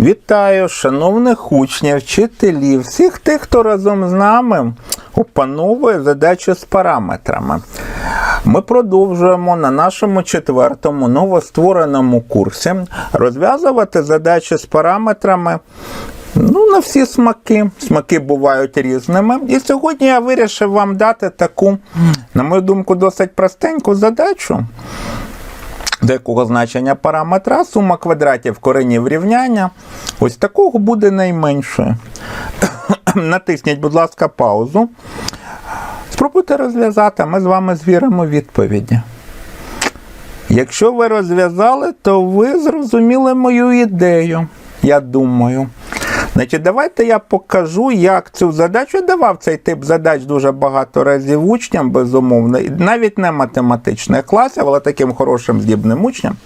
Вітаю, шановних учнів, вчителів, всіх тих, хто разом з нами опановує задачі з параметрами. Ми продовжуємо на нашому четвертому новоствореному курсі розв'язувати задачі з параметрами. Ну, на всі смаки. Смаки бувають різними. І сьогодні я вирішив вам дати таку, на мою думку, досить простеньку задачу до якого значення параметра сума квадратів коренів рівняння ось такого буде найменше. Натисніть, будь ласка, паузу. Спробуйте розв'язати, ми з вами звіримо відповіді. Якщо ви розв'язали, то ви зрозуміли мою ідею, я думаю. Значить, давайте я покажу, як цю задачу. Я давав цей тип задач дуже багато разів учням, безумовно, навіть не математичних класів, але таким хорошим здібним учням.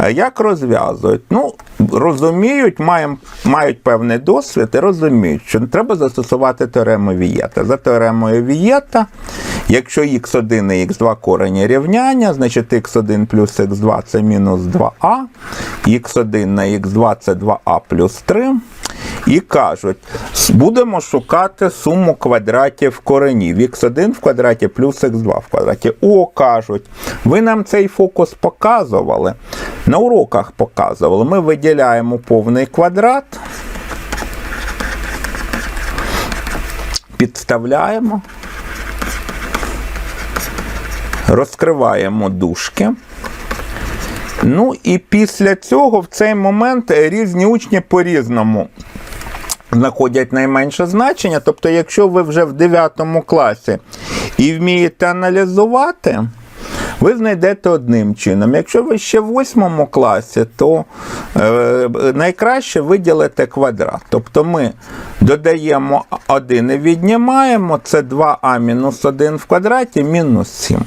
Е, Як розв'язують? Ну, розуміють, мають, мають певний досвід і розуміють, що треба застосувати теорему Вієта. За теоремою Вієта, якщо х1 і х2 корені рівняння, значить х1 плюс х2 це мінус 2а, х1 на х2 це 2а плюс 3. І кажуть, будемо шукати суму квадратів коренів. х1 в квадраті плюс х2 в квадраті. О, кажуть, ви нам цей фокус показували. На уроках показували. Ми виділяємо повний квадрат, підставляємо, розкриваємо дужки. Ну і після цього в цей момент різні учні по-різному знаходять найменше значення. Тобто, якщо ви вже в 9 класі і вмієте аналізувати, ви знайдете одним чином. Якщо ви ще в 8 класі, то е, найкраще виділити квадрат. Тобто ми додаємо 1 і віднімаємо, це 2а мінус 1 в квадраті мінус 7.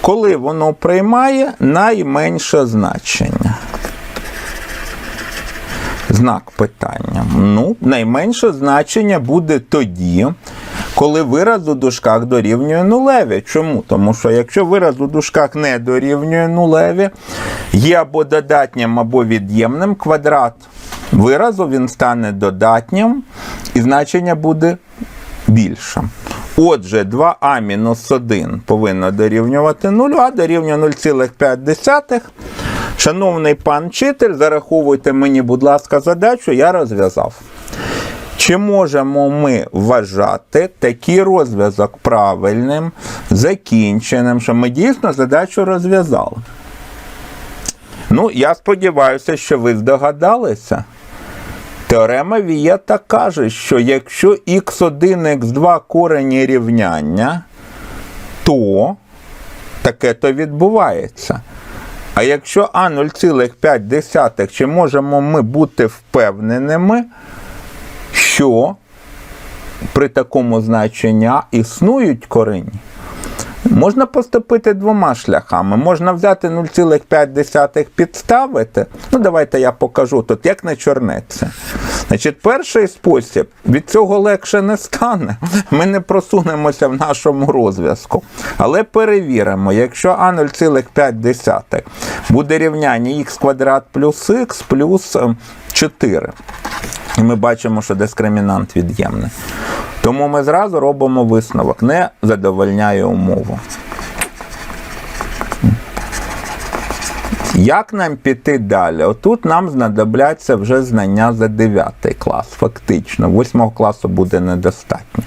Коли воно приймає найменше значення. Знак питання. Ну, найменше значення буде тоді, коли вираз у дужках дорівнює нулеві. Чому? Тому що якщо вираз у дужках не дорівнює нулеві, є або додатнім, або від'ємним квадрат виразу, він стане додатнім, і значення буде більшим. Отже, 2а-1 повинно дорівнювати 0, а дорівнює 0,5. Шановний пан вчитель, зараховуйте мені, будь ласка, задачу, я розв'язав. Чи можемо ми вважати такий розв'язок правильним, закінченим, що ми дійсно задачу розв'язали? Ну, я сподіваюся, що ви здогадалися. Теорема Вієта каже, що якщо х1, х2 корені рівняння, то таке то відбувається. А якщо А 0,5, чи можемо ми бути впевненими, що при такому значенні існують корені? Можна поступити двома шляхами. Можна взяти 0,5 підставити. Ну, давайте я покажу тут, як на чорнеці. Значить, перший спосіб від цього легше не стане. Ми не просунемося в нашому розв'язку. Але перевіримо, якщо А 0,5 буде рівняння х квадрат плюс х плюс 4. І ми бачимо, що дискримінант від'ємний. Тому ми зразу робимо висновок, не задовольняє умову. Як нам піти далі? Отут нам знадобляться вже знання за 9 клас, фактично. 8 класу буде недостатньо.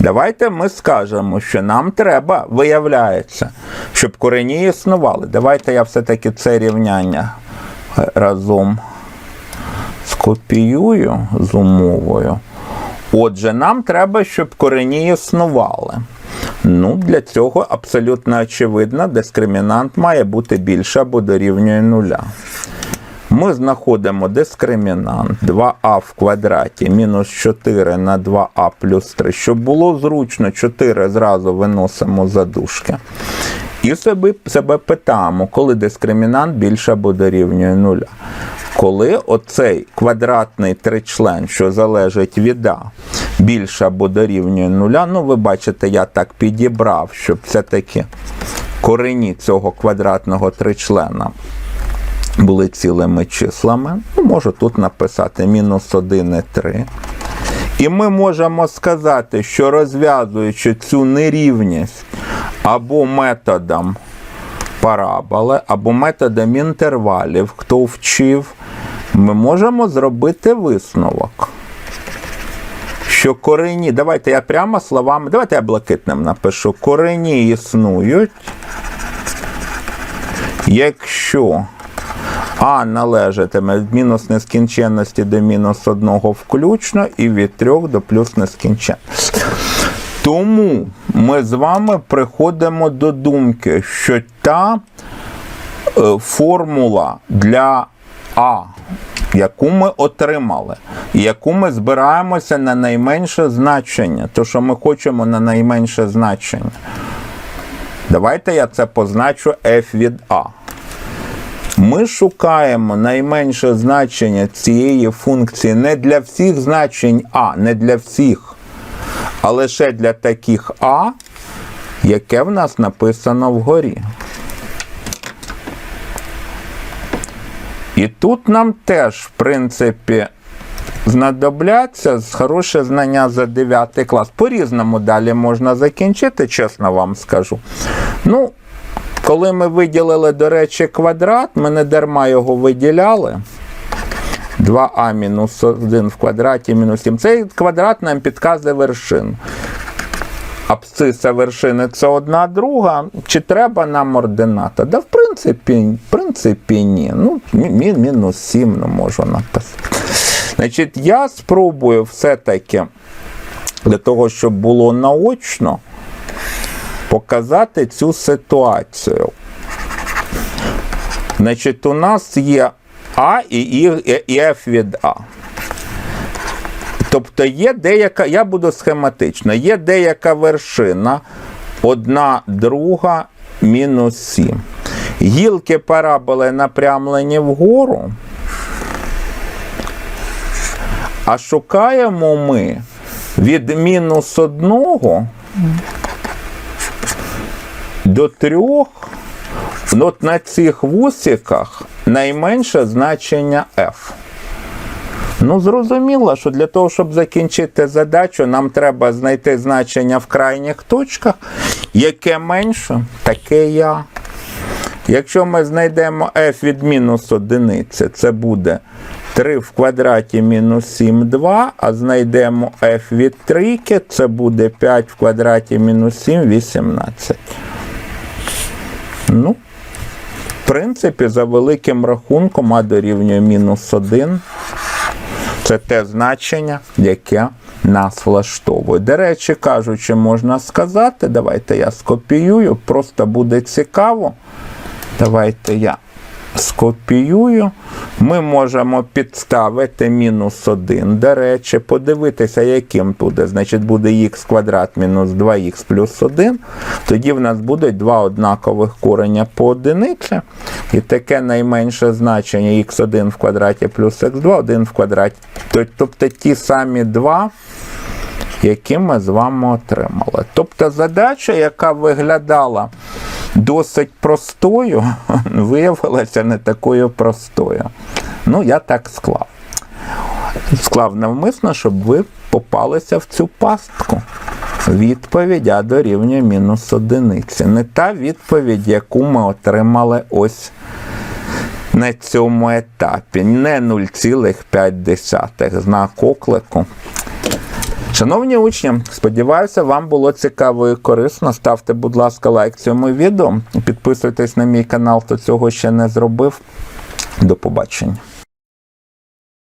Давайте ми скажемо, що нам треба, виявляється, щоб корені існували. Давайте я все-таки це рівняння е, разом скопіюю з умовою. Отже, нам треба, щоб корені існували. Ну, для цього абсолютно очевидно, дискримінант має бути більше або дорівнює нуля. Ми знаходимо дискримінант 2а в квадраті мінус 4 на 2а плюс 3. Щоб було зручно, 4 зразу виносимо за дужки. І себе, себе питаємо, коли дискримінант більше або дорівнює нуля. Коли оцей квадратний тричлен, що залежить від А, більше або дорівнює нуля, ну ви бачите, я так підібрав, щоб все-таки корені цього квадратного тричлена були цілими числами. Ну, можу тут написати мінус 1 і 3. І ми можемо сказати, що розв'язуючи цю нерівність або методом параболи, або методом інтервалів, хто вчив, ми можемо зробити висновок. Що корені, давайте я прямо словами, давайте я блакитним напишу. Корені існують, якщо а належатиме від мінус нескінченності до мінус 1 включно і від 3 до плюс нескінченності. Тому ми з вами приходимо до думки, що та е, формула для А, яку ми отримали, яку ми збираємося на найменше значення, то що ми хочемо на найменше значення. Давайте я це позначу f від А. Ми шукаємо найменше значення цієї функції не для всіх значень А, не для всіх, а лише для таких А, яке в нас написано вгорі. І тут нам теж, в принципі, знадобляться хороше знання за 9 клас. По-різному далі можна закінчити, чесно вам скажу. Ну, коли ми виділили, до речі, квадрат, ми не дарма його виділяли. 2а мінус 1 в квадраті мінус 7. Цей квадрат нам підказує вершину. Абсциса вершини це одна друга. Чи треба нам ордината? Да, в принципі, в принципі, ні. Ну, мі- мінус 7, ну, можу написати. Значить, я спробую все-таки для того, щоб було наочно, показати цю ситуацію. Значить, у нас є А і, F від А. Тобто є деяка, я буду схематично, є деяка вершина, одна друга мінус 7. Гілки параболи напрямлені вгору. А шукаємо ми від мінус 1 до 3 ну, от на цих вусиках найменше значення f. Ну, зрозуміло, що для того, щоб закінчити задачу, нам треба знайти значення в крайніх точках. Яке менше, таке я. Якщо ми знайдемо f від мінус одиниці, це буде 3 в квадраті мінус 7, 2, а знайдемо f від трійки, це буде 5 в квадраті мінус 7, 18. Ну, в принципі, за великим рахунком а дорівнює мінус 1. Це те значення, яке нас влаштовує. До речі, кажучи, можна сказати, давайте я скопіюю, просто буде цікаво. Давайте я скопіюю. Ми можемо підставити мінус 1. До речі, подивитися, яким буде. Значить, буде х квадрат мінус 2х плюс 1. Тоді в нас будуть два однакових кореня по одиниці. І таке найменше значення х1 в квадраті плюс х2, 1 в квадраті. Тобто ті самі два, які ми з вами отримали. Тобто задача, яка виглядала досить простою, виявилася не такою простою. Ну, я так склав. Склав навмисно, щоб ви попалися в цю пастку. Відповідь А дорівнює мінус одиниці. Не та відповідь, яку ми отримали ось на цьому етапі. Не 0,5 знак оклику. Шановні учні, сподіваюся, вам було цікаво і корисно. Ставте, будь ласка, лайк цьому відео. Підписуйтесь на мій канал, хто цього ще не зробив. До побачення.